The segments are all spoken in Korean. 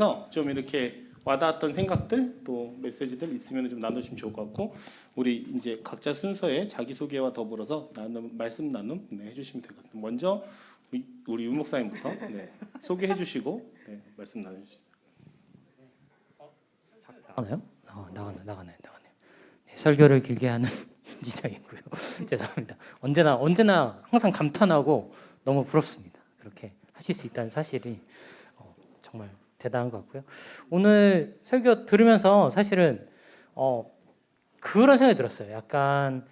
그래서 좀 이렇게 와닿았던 생각들 또 메시지들 있으면 좀 나누시면 좋을 것 같고 우리 이제 각자 순서에 자기 소개와 더불어서 나눔 말씀 나눔 네, 해주시면 될 것 같습니다. 먼저 우리- 우리 유 목사님부터 네, 소개해 주시고 네, 말씀 나누시죠. 나가나요? 어, 나가네, 나가네, 나가네. 네, 설교를 길게 하는 윤지장이고요. 죄송합니다. 언제나 언제나 항상 감탄하고 너무 부럽습니다. 그렇게 하실 수 있다는 사실이 어, 정말 대단한 것 같고요. 오늘 설교 들으면서 사실은 어, 그런 생각이 들었어요. 약간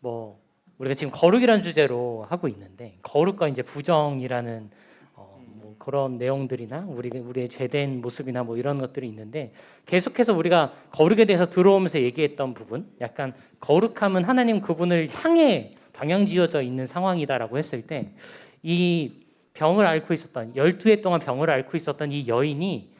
뭐 우리가 지금 거룩이라는 주제로 하고 있는데 거룩과 이제 부정이라는 어, 뭐 그런 내용들이나 우리 우리의 죄된 모습이나 뭐 이런 것들이 있는데 계속해서 우리가 거룩에 대해서 들어오면서 얘기했던 부분, 약간 거룩함은 하나님 그분을 향해 방향 지어져 있는 상황이다라고 했을 때 이 병을 앓고 있었던 12해 동안 병을 앓고 있었던 이 여인이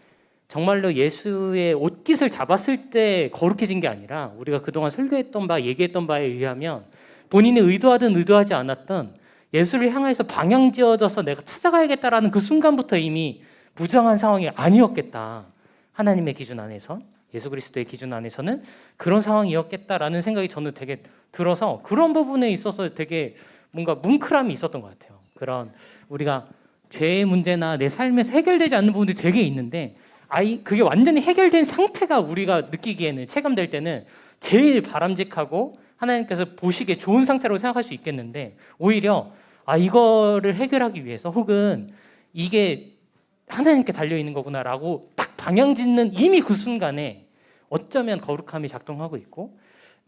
정말로 예수의 옷깃을 잡았을 때 거룩해진 게 아니라 우리가 그동안 설교했던 바 얘기했던 바에 의하면 본인이 의도하든 의도하지 않았던 예수를 향해서 방향 지어져서 내가 찾아가야겠다라는 그 순간부터 이미 부정한 상황이 아니었겠다. 하나님의 기준 안에서 예수 그리스도의 기준 안에서는 그런 상황이었겠다라는 생각이 저는 되게 들어서 그런 부분에 있어서 되게 뭔가 뭉클함이 있었던 것 같아요. 그런 우리가 죄의 문제나 내 삶에서 해결되지 않는 부분들이 되게 있는데 아이 그게 완전히 해결된 상태가 우리가 느끼기에는 체감될 때는 제일 바람직하고 하나님께서 보시기에 좋은 상태라고 생각할 수 있겠는데 오히려 아 이거를 해결하기 위해서 혹은 이게 하나님께 달려 있는 거구나라고 딱 방향 짓는 이미 그 순간에 어쩌면 거룩함이 작동하고 있고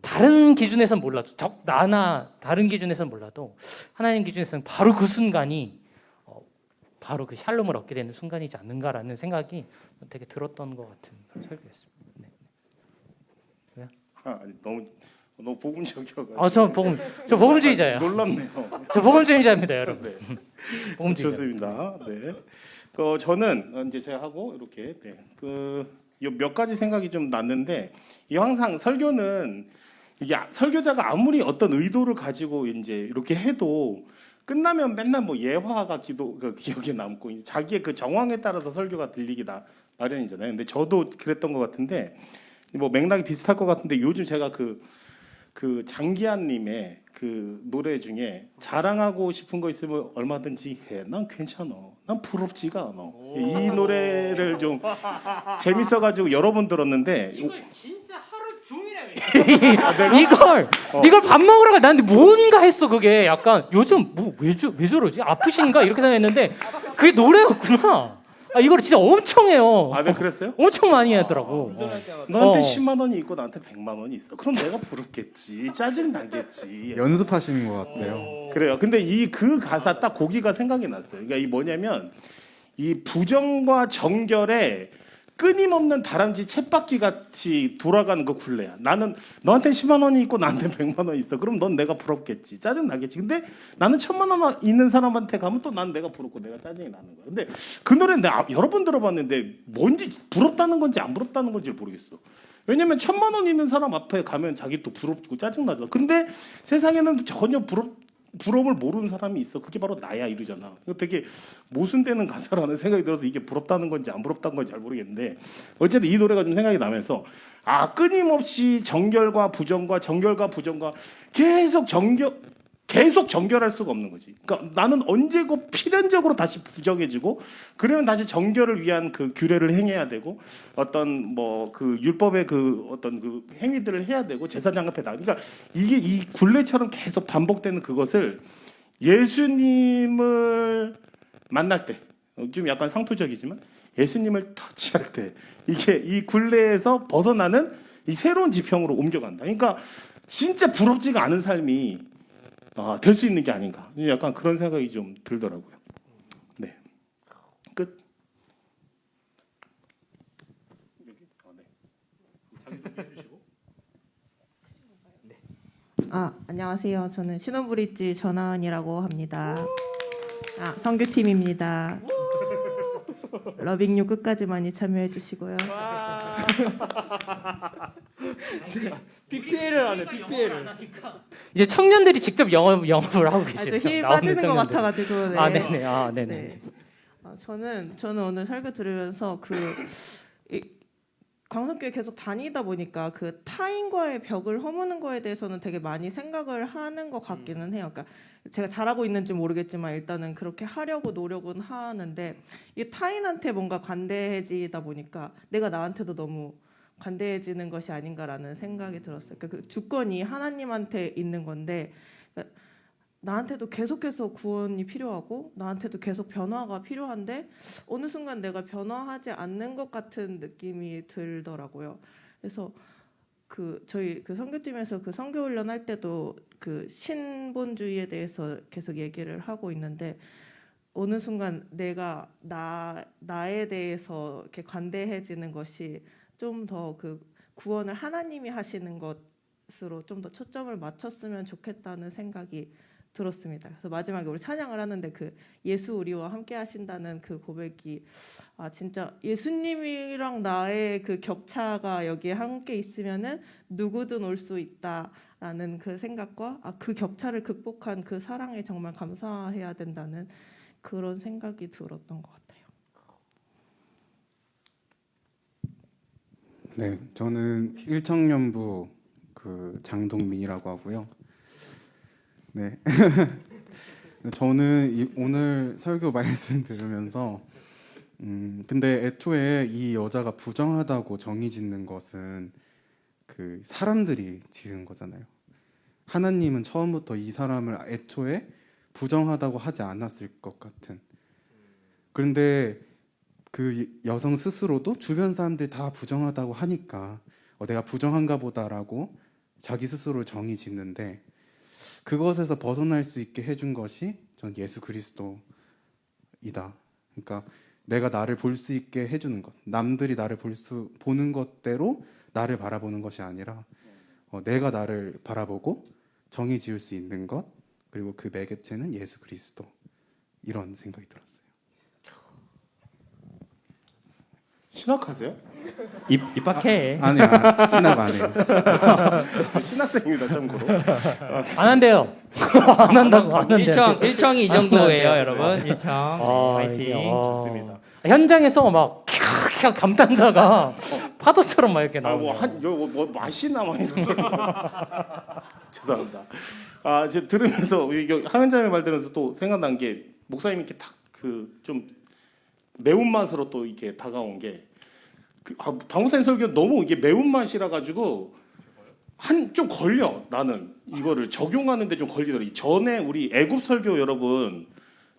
다른 기준에선 몰라도 적 나나 다른 기준에선 몰라도 하나님 기준에서는 바로 그 순간이 어, 바로 그 샬롬을 얻게 되는 순간이지 않는가라는 생각이 되게 들었던 것 같은 그런 설교였습니다. 네. 아, 아니, 너무 너무 복음적이어가지고 아저 복음 저 복음주의자예요. 놀랍네요. 저 복음주의자입니다, 여러분. 네. 복음주의자. 좋습니다. 네. 그 저는 이제 제가 하고 이렇게 네. 그몇 가지 생각이 좀 났는데 이 항상 설교는 이게 아- 설교자가 아무리 어떤 의도를 가지고 이제 이렇게 해도 끝나면 맨날 뭐 예화가 기도 그 기억에 남고 자기의 그 정황에 따라서 설교가 들리기 나 마련이잖아요. 근데 저도 그랬던 것 같은데 뭐 맥락이 비슷할 것 같은데 요즘 제가 그 그 장기한님의 그 노래 중에 자랑하고 싶은 거 있으면 얼마든지 해. 난 괜찮아. 난 부럽지가 않아. 이 노래를 좀 재밌어가지고 여러 번 들었는데 진짜 하루 종일 이걸 어. 이걸 밥 먹으러 가 나한테 뭔가 했어 그게 약간 요즘 뭐왜 왜 저러지 아프신가 이렇게 생각했는데 그게 노래였구나 아 이걸 진짜 엄청 해요 아, 네 그랬어요? 엄청 많이 하더라고 너한테 어. 10만 원이 있고 나한테 100만 원이 있어. 그럼 내가 부럽겠지. 짜증 나겠지. 연습하시는 것 같아요. 그래요. 근데 이 그 가사 딱 고기가 생각이 났어요. 그러니까 이 뭐냐면 이 부정과 정결에 끊임없는 다람쥐 챗바퀴 같이 돌아가는 그 굴레야. 나는 너한테 10만 원이 있고 나한테 100만 원이 있어. 그럼 넌 내가 부럽겠지. 짜증 나겠지. 근데 나는 천만 원 있는 사람한테 가면 또 난 내가 부럽고 내가 짜증이 나는 거야. 근데 그 노래는 내가 여러 번 들어봤는데 뭔지 부럽다는 건지 안 부럽다는 건지 모르겠어. 왜냐면 천만 원 있는 사람 앞에 가면 자기 또 부럽고 짜증 나죠. 근데 세상에는 전혀 부럽 부러움을 모르는 사람이 있어. 그게 바로 나야 이러잖아. 이거 되게 모순되는 가사라는 생각이 들어서 이게 부럽다는 건지 안 부럽다는 건지 잘 모르겠는데 어쨌든 이 노래가 좀 생각이 나면서 아 끊임없이 정결과 부정과 정결과 부정과 계속 정결 계속 정결할 수가 없는 거지. 그러니까 나는 언제고 필연적으로 다시 부정해지고 그러면 다시 정결을 위한 그 규례를 행해야 되고 어떤 뭐 그 율법의 그 어떤 그 행위들을 해야 되고 제사장 앞에 나. 그러니까 이게 이 굴레처럼 계속 반복되는 그것을 예수님을 만날 때 좀 약간 상투적이지만 예수님을 터치할 때 이게 이 굴레에서 벗어나는 이 새로운 지평으로 옮겨간다. 그러니까 진짜 부럽지가 않은 삶이 아, 될 수 있는 게 아닌가. 약간 그런 생각이 좀 들더라고요. 네. 끝. 아, 안녕하세요. 저는 신혼브릿지 전하은이라고 합니다. 아, 성규팀입니다. 러빙유 끝까지 많이 참여해 주시고요. BPL을 하네 BPL을 이제 청년들이 직접 영업 영업을 하고 계시죠 아주 힘이 빠지는 것. 같아가지고. 네. 아 네네 아 네네 네. 어, 아, 저는 저는 오늘 설교 들으면서 그 이, 광성교회 계속 다니다 보니까 그 타인과의 벽을 허무는 거에 대해서는 되게 많이 생각을 하는 것 같기는 해요. 그러니까 제가 잘하고 있는지 모르겠지만 일단은 그렇게 하려고 노력은 하는데 이 타인한테 뭔가 관대해지다 보니까 내가 나한테도 너무 관대해지는 것이 아닌가라는 생각이 들었어요. 그러니까 그 주권이 하나님한테 있는 건데 나한테도 계속해서 구원이 필요하고 나한테도 계속 변화가 필요한데 어느 순간 내가 변화하지 않는 것 같은 느낌이 들더라고요. 그래서 그 저희 그 선교팀에서 그 선교 훈련 할 때도 그 신본주의에 대해서 계속 얘기를 하고 있는데 어느 순간 내가 나 나에 대해서 이렇게 관대해지는 것이 좀 더 그 구원을 하나님이 하시는 것으로 좀 더 초점을 맞췄으면 좋겠다는 생각이 들었습니다. 그래서 마지막에 우리 찬양을 하는데 그 예수 우리와 함께 하신다는 그 고백이 아 진짜 예수님이랑 나의 그 격차가 여기에 함께 있으면은 누구든 올 수 있다라는 그 생각과 아 그 격차를 극복한 그 사랑에 정말 감사해야 된다는 그런 생각이 들었던 것 같아요. 네, 저는 일청년부 그 장동민이라고 하고요. 네, 저는 이, 오늘 설교 말씀 들으면서 음 근데 애초에 이 여자가 부정하다고 정의 짓는 것은 그 사람들이 지은 거잖아요. 하나님은 처음부터 이 사람을 애초에 부정하다고 하지 않았을 것 같은. 그런데 그 여성 스스로도 주변 사람들이 다 부정하다고 하니까 어, 내가 부정한가 보다라고 자기 스스로 정의 짓는데 그것에서 벗어날 수 있게 해준 것이 전 예수 그리스도이다. 그러니까 내가 나를 볼 수 있게 해주는 것, 남들이 나를 볼 수 보는 것대로 나를 바라보는 것이 아니라 어, 내가 나를 바라보고 정의 지을 수 있는 것 그리고 그 매개체는 예수 그리스도 이런 생각이 들었어요. 신학하세요? 입 입학해. 아니야 신학 안 해요. 신학생입니다, 참고로. 안 한대요. 안 한다고 안 한대요. 일청 일청이 이 정도예요, 네, 여러분. 일청 아, 네, 이게, 화이팅. 아. 좋습니다. 현장에서 막 캬 캬 감탄사가 파도처럼 막 이렇게 아, 나오고. 뭐, 한, 뭐, 뭐 맛이나 뭐 이런 소리. 죄송합니다. 아, 이제 들으면서 이게 하은자의 말 들으면서 또 생각난 게 목사님 이렇게 딱그좀 매운맛으로 또 이렇게 다가온 게 그, 아, 방목사님 설교 너무 이게 매운맛이라 가지고 한 좀 걸려 나는 이거를 적용하는데 좀 걸리더라고. 전에 우리 애굽 설교 여러분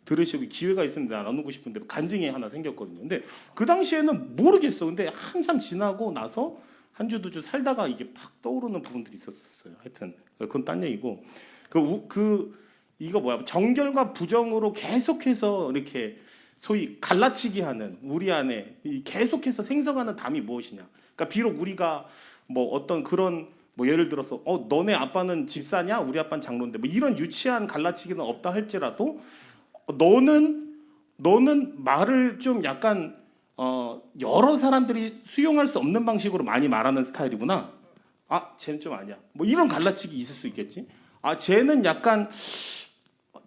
들으시고 기회가 있으면 나누고 싶은데 간증이 하나 생겼거든요. 근데 그 당시에는 모르겠어. 근데 한참 지나고 나서 한 주 두 주 살다가 이게 팍 떠오르는 부분들이 있었어요. 하여튼 그건 딴 얘기고 그, 우- 그 이거 뭐야 정결과 부정으로 계속해서 이렇게 소위 갈라치기 하는 우리 안에 이 계속해서 생성하는 담이 무엇이냐. 그러니까 비록 우리가 뭐 어떤 그런 뭐 예를 들어서 어 너네 아빠는 집사냐 우리 아빠는 장로인데 뭐 이런 유치한 갈라치기는 없다 할지라도 너는 너는 말을 좀 약간 어 여러 사람들이 수용할 수 없는 방식으로 많이 말하는 스타일이구나. 아, 쟤는 좀 아니야. 뭐 이런 갈라치기 있을 수 있겠지. 아, 쟤는 약간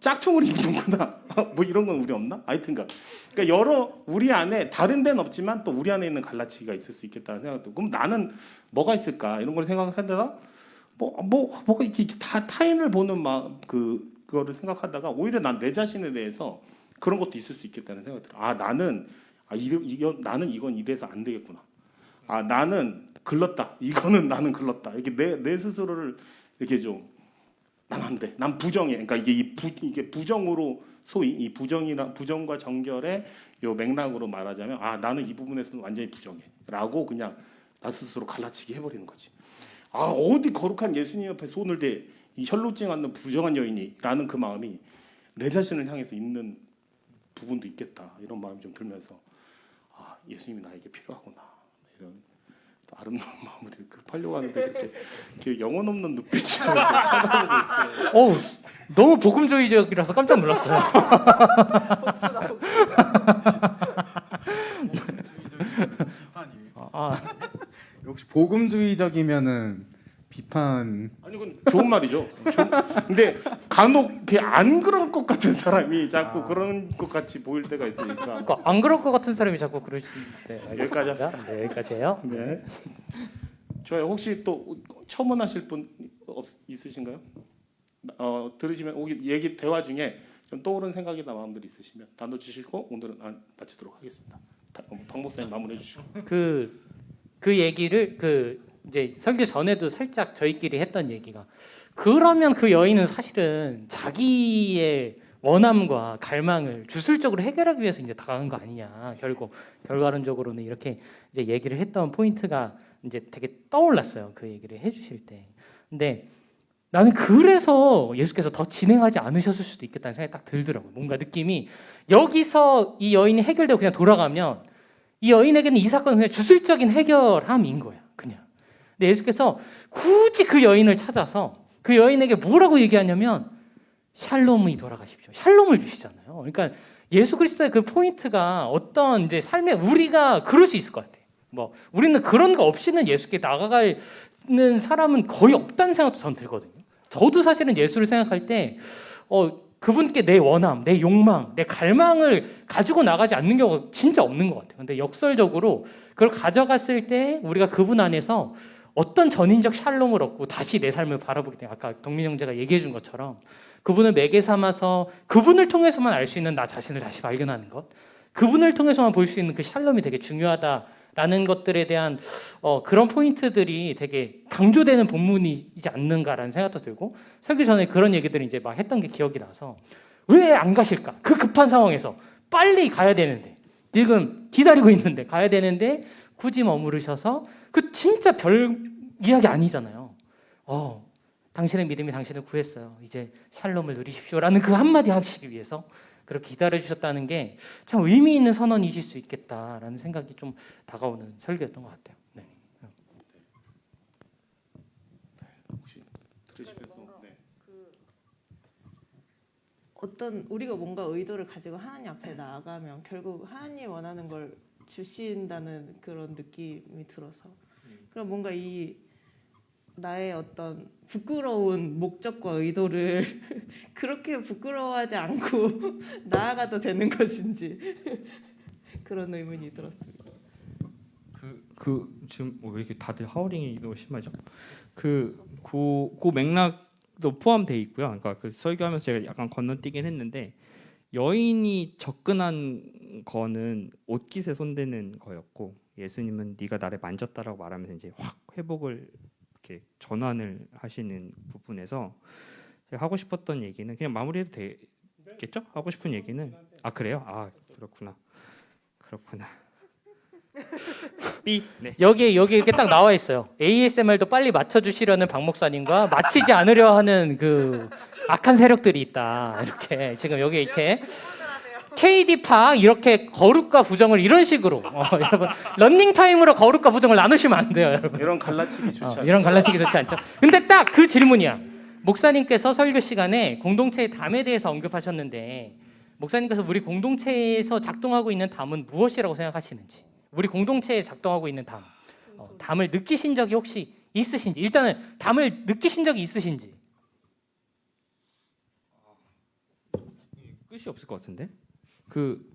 짝퉁을 입는구나. 뭐 이런 건 우리 없나? 하여튼가. 그러니까 여러 우리 안에 다른 데는 없지만 또 우리 안에 있는 갈라치기가 있을 수 있겠다는 생각도. 그럼 나는 뭐가 있을까 이런 걸 생각하다가 뭐뭐 뭐가 이렇게 다 타인을 보는 막 그 그거를 생각하다가 오히려 난 내 자신에 대해서 그런 것도 있을 수 있겠다는 생각이 들어. 아 나는 아 이거, 이거 나는 이건 이래서 안 되겠구나. 아 나는 글렀다. 이거는 나는 글렀다. 이렇게 내 내 스스로를 이렇게 좀 난 안 돼. 난 부정해. 그러니까 이게 이 부, 이게 부정으로 소위 이 부정이나 부정과 정결의 요 맥락으로 말하자면 아 나는 이 부분에서는 완전히 부정해라고 그냥 나 스스로 갈라치기 해버리는 거지. 아 어디 거룩한 예수님 앞에 손을 대 이 혈루증 않는 부정한 여인이라는 그 마음이 내 자신을 향해서 있는 부분도 있겠다. 이런 마음이 좀 들면서 아 예수님이 나에게 필요하구나. 이런 또 아름다운 마음을 급하려고 하는데 이렇게, 이렇게 영혼 없는 눈빛으로 이렇게 쳐다보고 있어요. 어우, 너무 복음주의적이라서 깜짝 놀랐어요. 아, 역시 복음주의적이면은 비판 아니 그건 좋은 말이죠. 좋은- 근데 간혹 이렇게 안 그럴 것 같은 사람이 자꾸 그런 것 같이 보일 때가 있으니까. 그러니까 안 그럴 것 같은 사람이 자꾸 그러시는데 여기까지 알겠습니다. 네, 여기까지예요. 네. 좋아요. 혹시 또 첨언하실 분 없, 있으신가요? 어, 들으시면 오기 얘기 대화 중에 좀 떠오른 생각이나 마음들이 있으시면 단어 주시고 오늘은 안, 마치도록 하겠습니다. 다- 어, 박 목사님 마무리해 주시고. 그, 그 얘기를 그 이제 설교 전에도 살짝 저희끼리 했던 얘기가 그러면 그 여인은 사실은 자기의 원함과 갈망을 주술적으로 해결하기 위해서 이제 다가간 거 아니냐. 결국 결과론적으로는 이렇게 이제 얘기를 했던 포인트가 이제 되게 떠올랐어요 그 얘기를 해주실 때. 근데 나는 그래서 예수께서 더 진행하지 않으셨을 수도 있겠다는 생각이 딱 들더라고요. 뭔가 느낌이 여기서 이 여인이 해결되고 그냥 돌아가면 이 여인에게는 이 사건은 그냥 주술적인 해결함인 거야. 근데 예수께서 굳이 그 여인을 찾아서 그 여인에게 뭐라고 얘기하냐면 샬롬이 돌아가십시오. 샬롬을 주시잖아요. 그러니까 예수 그리스도의 그 포인트가 어떤 이제 삶에 우리가 그럴 수 있을 것 같아. 뭐 우리는 그런 거 없이는 예수께 나가가는 사람은 거의 없다는 생각도 전 들거든요. 저도 사실은 예수를 생각할 때 어, 그분께 내 원함, 내 욕망, 내 갈망을 가지고 나가지 않는 경우가 진짜 없는 것 같아요. 근데 역설적으로 그걸 가져갔을 때 우리가 그분 안에서 어떤 전인적 샬롬을 얻고 다시 내 삶을 바라보게 돼요. 아까 동민 형제가 얘기해 준 것처럼 그분을 매개 삼아서 그분을 통해서만 알 수 있는 나 자신을 다시 발견하는 것. 그분을 통해서만 볼 수 있는 그 샬롬이 되게 중요하다라는 것들에 대한 어, 그런 포인트들이 되게 강조되는 본문이지 않는가라는 생각도 들고 설교 전에 그런 얘기들을 이제 막 했던 게 기억이 나서 왜 안 가실까? 그 급한 상황에서 빨리 가야 되는데 지금 기다리고 있는데 가야 되는데 굳이 머무르셔서 그 진짜 별 이야기 아니잖아요. 어, 당신의 믿음이 당신을 구했어요. 이제 샬롬을 누리십시오라는 그 한마디 하시기 위해서 그렇게 기다려 주셨다는 게 참 의미 있는 선언이실 수 있겠다라는 생각이 좀 다가오는 설교였던 것 같아요. 네. 혹시 들으시면서 네. 어떤 우리가 뭔가 의도를 가지고 하나님 앞에 나아가면 결국 하나님 원하는 걸 주신다는 그런 느낌이 들어서 그럼 뭔가 이 나의 어떤 부끄러운 목적과 의도를 그렇게 부끄러워하지 않고 나아가도 되는 것인지 그런 의문이 들었습니다. 그, 그 지금 뭐왜 이렇게 다들 하우링이 너무 심하죠? 그그 그 맥락도 포함돼 있고요. 그러니까 그 설교하면서 제가 약간 건너뛰긴 했는데 여인이 접근한 거는 옷깃에 손대는 거였고 예수님은 네가 나를 만졌다라고 말하면서 이제 확 회복을 이렇게 전환을 하시는 부분에서 제가 하고 싶었던 얘기는 그냥 마무리해도 되겠죠? 하고 싶은 얘기는 아 그래요? 아 그렇구나 그렇구나. B 네. 여기 여기 이렇게 딱 나와 있어요. ASMR도 빨리 맞춰주시려는 박 목사님과 맞히지 않으려 하는 그 악한 세력들이 있다. 이렇게 지금 여기 이렇게 KD파 이렇게 거룩과 부정을 이런 식으로 어, 여러분 런닝 타임으로 거룩과 부정을 나누시면 안 돼요, 여러분. 이런 갈라치기 좋지 어, 않습니다. 이런 갈라치기 좋지 않죠. 근데 딱 그 질문이야. 목사님께서 설교 시간에 공동체의 담에 대해서 언급하셨는데 목사님께서 우리 공동체에서 작동하고 있는 담은 무엇이라고 생각하시는지 우리 공동체에 작동하고 있는 담 어, 담을 느끼신 적이 혹시 있으신지 일단은 담을 느끼신 적이 있으신지 끝이 없을 것 같은데 그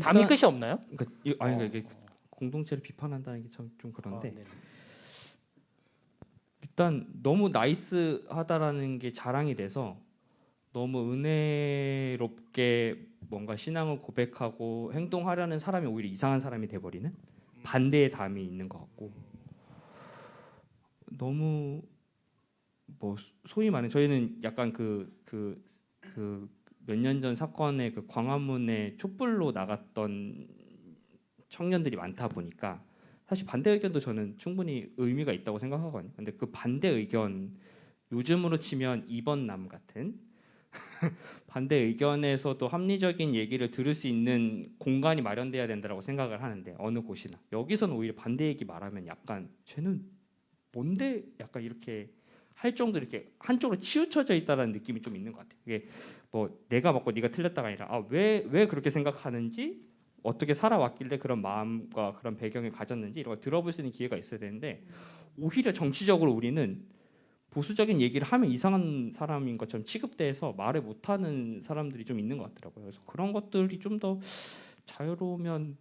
담이 끝이 없나요? 그러니까 이- 아니 그러니까 이게 공동체를 비판한다는 게 참 좀 그런데 어, 네. 일단 너무 나이스하다라는 게 자랑이 돼서 너무 은혜롭게 뭔가 신앙을 고백하고 행동하려는 사람이 오히려 이상한 사람이 돼버리는 반대의 담이 있는 것 같고 너무 뭐 소위 말하는 저희는 약간 그 그 그 몇 년 전 사건의 그 광화문에 촛불로 나갔던 청년들이 많다 보니까 사실 반대 의견도 저는 충분히 의미가 있다고 생각하거든요. 근데 그 반대 의견 요즘으로 치면 2번 남 같은 반대 의견에서도 합리적인 얘기를 들을 수 있는 공간이 마련돼야 된다고 생각을 하는데 어느 곳이나 여기서는 오히려 반대 얘기 말하면 약간 쟤는 뭔데 약간 이렇게 할 정도 이렇게 한쪽으로 치우쳐져 있다는 느낌이 좀 있는 것 같아요. 이게 뭐 내가 먹고 네가 틀렸다가 아니라 아왜왜 그렇게 생각하는지 어떻게 살아왔길래 그런 마음과 그런 배경을 가졌는지 이런 걸 들어볼 수 있는 기회가 있어야 되는데 오히려 정치적으로 우리는 보수적인 얘기를 하면 이상한 사람인 것처럼 취급돼서 말을 못하는 사람들이 좀 있는 것 같더라고요. 그래서 그런 것들이 좀 더 자유로우면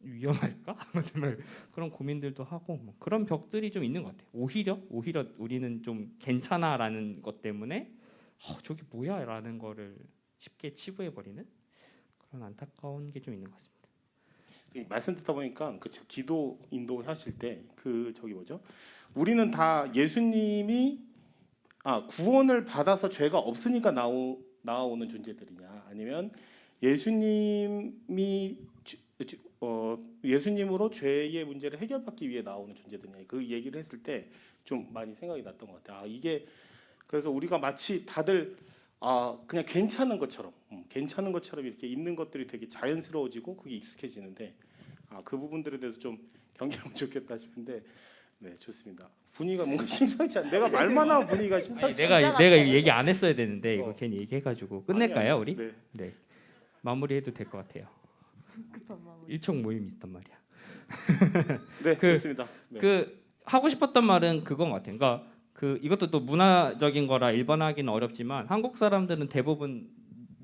위험할까? 정말 그런 고민들도 하고 뭐 그런 벽들이 좀 있는 것 같아요. 오히려 오히려 우리는 좀 괜찮아라는 것 때문에 어, 저게 뭐야 라는 거를 쉽게 치부해 버리는 그런 안타까운 게 좀 있는 것 같습니다. 이 말씀 듣다 보니까 그 기도 인도 하실 때 그 저기 뭐죠? 우리는 다 예수님이 아 구원을 받아서 죄가 없으니까 나오 나오는 존재들이냐 아니면 예수님이 어, 예수님으로 죄의 문제를 해결받기 위해 나오는 존재들이냐 그 얘기를 했을 때 좀 많이 생각이 났던 것 같아요. 아, 이게 그래서 우리가 마치 다들 아 그냥 괜찮은 것처럼 음, 괜찮은 것처럼 이렇게 있는 것들이 되게 자연스러워지고 그게 익숙해지는데 아 그 부분들에 대해서 좀 경계하면 좋겠다 싶은데 네 좋습니다 분위기가 뭔가 심상치 않 내가 말만 하면 분위기가 아니, 심상치 내가 내가 이거 얘기 안 했어야 되는데 이거 어. 괜히 얘기해가지고 않- 끝낼까요 아니, 우리? 네. 네 마무리해도 될 것 같아요. 일촉 모임 있단 말이야. 네 그- 좋습니다 네. 그 하고 싶었던 말은 그건 것 같아요. 그러니까 그 이것도 또 문화적인 거라 일반화하기는 어렵지만 한국 사람들은 대부분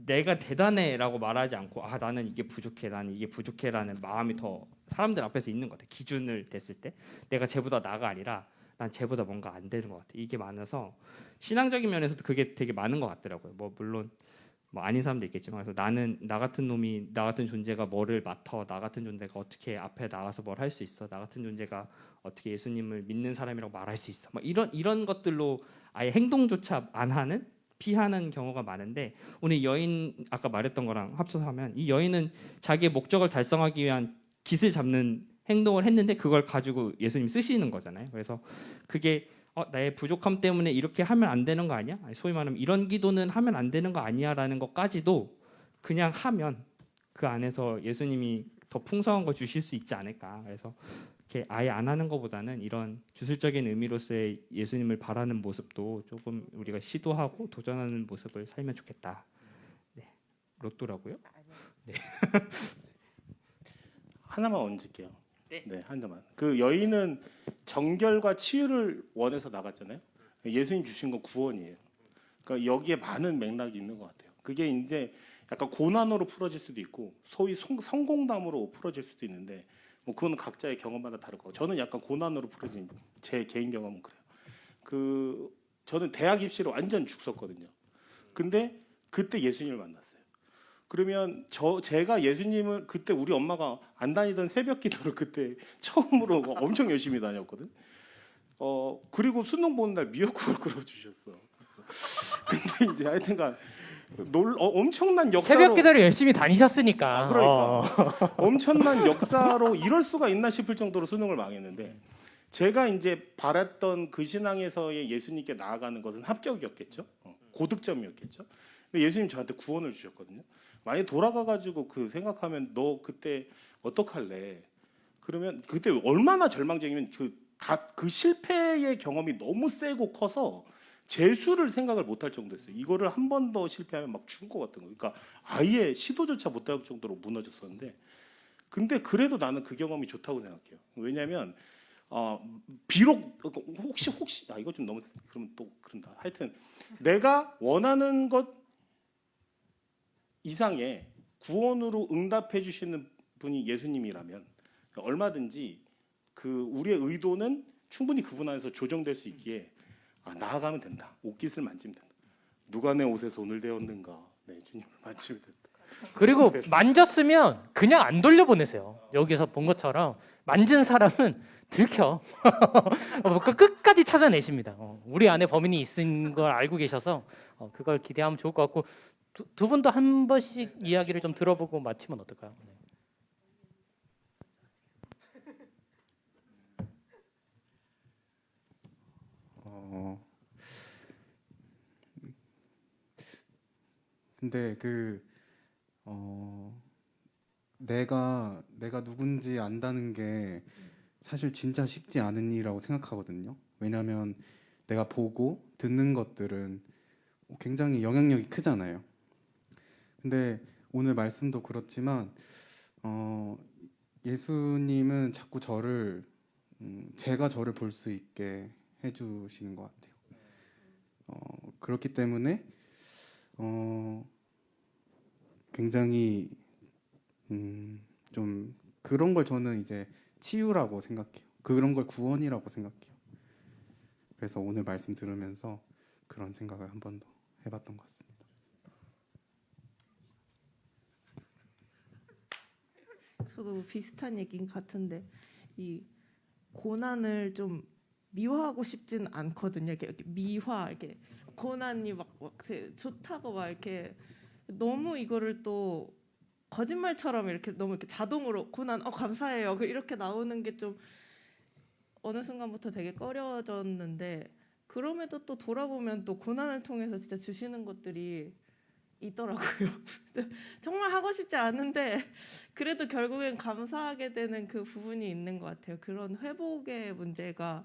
내가 대단해라고 말하지 않고 아 나는 이게 부족해 나는 이게 부족해라는 마음이 더 사람들 앞에서 있는 것 같아요. 기준을 댔을 때 내가 쟤보다 나가 아니라 난 쟤보다 뭔가 안 되는 것 같아. 이게 많아서 신앙적인 면에서도 그게 되게 많은 것 같더라고요. 뭐 물론 뭐 아닌 사람도 있겠지만 그래서 나는 나 같은 놈이 나 같은 존재가 뭐를 맡아 나 같은 존재가 어떻게 앞에 나가서 뭘 할 수 있어 나 같은 존재가 어떻게 예수님을 믿는 사람이라고 말할 수 있어 막 이런 이런 것들로 아예 행동조차 안 하는 피하는 경우가 많은데 오늘 여인 아까 말했던 거랑 합쳐서 하면 이 여인은 자기의 목적을 달성하기 위한 깃을 잡는 행동을 했는데 그걸 가지고 예수님 쓰시는 거잖아요. 그래서 그게 어, 나의 부족함 때문에 이렇게 하면 안 되는 거 아니야? 아니, 소위 말하면 이런 기도는 하면 안 되는 거 아니야라는 것까지도 그냥 하면 그 안에서 예수님이 더 풍성한 거 주실 수 있지 않을까. 그래서 이렇게 아예 안 하는 것보다는 이런 주술적인 의미로서의 예수님을 바라는 모습도 조금 우리가 시도하고 도전하는 모습을 살면 좋겠다. 네. 로또라고요? 하나만 얹을게요 네. 네 하나만 그 여인은 정결과 치유를 원해서 나갔잖아요 예수님 주신 건 구원이에요 그러니까 여기에 많은 맥락이 있는 것 같아요 그게 이제 약간 고난으로 풀어질 수도 있고 소위 성, 성공담으로 풀어질 수도 있는데 뭐 그건 각자의 경험마다 다를 거고 저는 약간 고난으로 풀어진 제 개인 경험은 그래요. 그 저는 대학 입시를 완전 죽었거든요. 근데 그때 예수님을 만났어요. 그러면 저 제가 예수님을 그때 우리 엄마가 안 다니던 새벽 기도를 그때 처음으로 엄청 열심히 다녔거든. 어 그리고 수능 보는 날 미역국을 끓여 주셨어. 근데 이제 하여튼간 놀 어, 엄청난 역사로 새벽 기도를 열심히 다니셨으니까. 아, 그러니까. 어. 엄청난 역사로 이럴 수가 있나 싶을 정도로 수능을 망했는데 제가 이제 바랐던 그 신앙에서의 예수님께 나아가는 것은 합격이었겠죠. 어, 고득점이었겠죠. 근데 예수님 저한테 구원을 주셨거든요. 만약 돌아가 가지고 그 생각하면 너 그때 어떡할래? 그러면 그때 얼마나 절망적이면 그 다 그 실패의 경험이 너무 세고 커서 재수를 생각을 못할 정도였어요. 이거를 한 번 더 실패하면 막 죽을 것 같은 거. 그러니까 아예 시도조차 못할 정도로 무너졌었는데 근데 그래도 나는 그 경험이 좋다고 생각해요. 왜냐하면 어, 비록 혹시 혹시 아 이거 좀 너무 그러면 또 그런다. 하여튼 내가 원하는 것 이상의 구원으로 응답해 주시는 분이 예수님이라면 얼마든지 그 우리의 의도는 충분히 그분 안에서 조정될 수 있기에 아, 나아가면 된다. 옷깃을 만지면 된다. 누가 내 옷에 손을 대었는가? 네, 주님을 만지면 된다. 그리고 만졌으면 그냥 안 돌려보내세요. 여기서 본 것처럼 만진 사람은 들켜. 어, 그 끝까지 찾아내십니다. 어, 우리 안에 범인이 있는 걸 알고 계셔서 어, 그걸 기대하면 좋을 것 같고 두, 두 분도 한 번씩 이야기를 좀 들어보고 마치면 어떨까요? 근데 그 어, 내가 내가 누군지 안다는 게 사실 진짜 쉽지 않은 일이라고 생각하거든요. 왜냐하면 내가 보고 듣는 것들은 굉장히 영향력이 크잖아요. 근데 오늘 말씀도 그렇지만 어, 예수님은 자꾸 저를 음, 제가 저를 볼 수 있게 해주시는 것 같아요. 어, 그렇기 때문에 어, 굉장히 음, 좀 그런 걸 저는 이제 치유라고 생각해요. 그런 걸 구원이라고 생각해요. 그래서 오늘 말씀 들으면서 그런 생각을 한 번 더 해봤던 것 같습니다. 저도 비슷한 것 같은데 이 고난을 좀 미화하고 싶진 않거든요. 이렇게 미화 이렇게 고난이 막, 막 좋다고 막 이렇게 너무 이거를 또 거짓말처럼 이렇게 너무 이렇게 자동으로 고난 어 감사해요 그 이렇게 나오는 게 좀 어느 순간부터 되게 꺼려졌는데 그럼에도 또 돌아보면 또 고난을 통해서 진짜 주시는 것들이 있더라고요. 정말 하고 싶지 않은데 그래도 결국엔 감사하게 되는 그 부분이 있는 것 같아요. 그런 회복의 문제가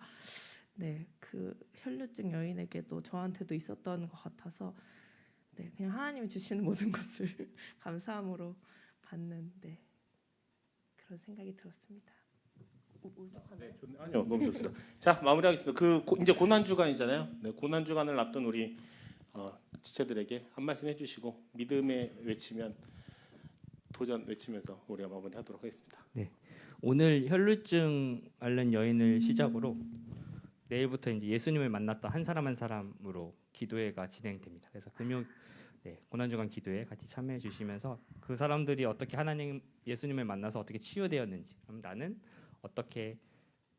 네, 그 혈류증 여인에게도 저한테도 있었던 것 같아서 네, 그냥 하나님이 주시는 모든 것을 감사함으로 받는 네, 그런 생각이 들었습니다. 네, 좋네. 아니요, 너무 좋습니다. 자, 마무리하겠습니다. 그 고- 이제 고난 주간이잖아요. 네, 고난 주간을 앞둔 우리 어, 지체들에게 한 말씀 해주시고 믿음의 외치면 도전 외치면서 우리가 마무리하도록 하겠습니다. 오늘 혈루증 앓는 여인을 시작으로 내일부터 이제 예수님을 만났던 한 사람 한 사람으로 기도회가 진행됩니다. 그래서 금요 네, 고난주간 기도회 같이 참여해 주시면서 그 사람들이 어떻게 하나님 예수님을 만나서 어떻게 치유되었는지 그럼 나는 어떻게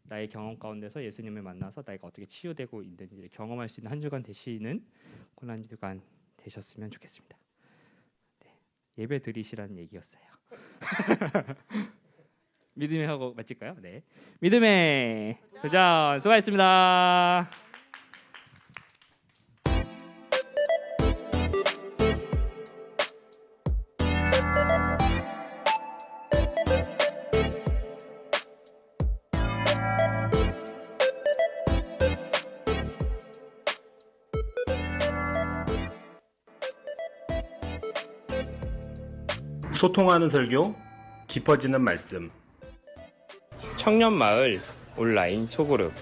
나의 경험 가운데서 예수님을 만나서 내가 어떻게 치유되고 있는지를 경험할 수 있는 한 주간 되시는 고난주간 되셨으면 좋겠습니다. 네, 예배 드리시라는 얘기였어요. 믿음의 하고 마칠까요? 네. 믿음의 도전 수고하셨습니다. 소통하는 설교, 깊어지는 말씀. 청년 마을 온라인 소그룹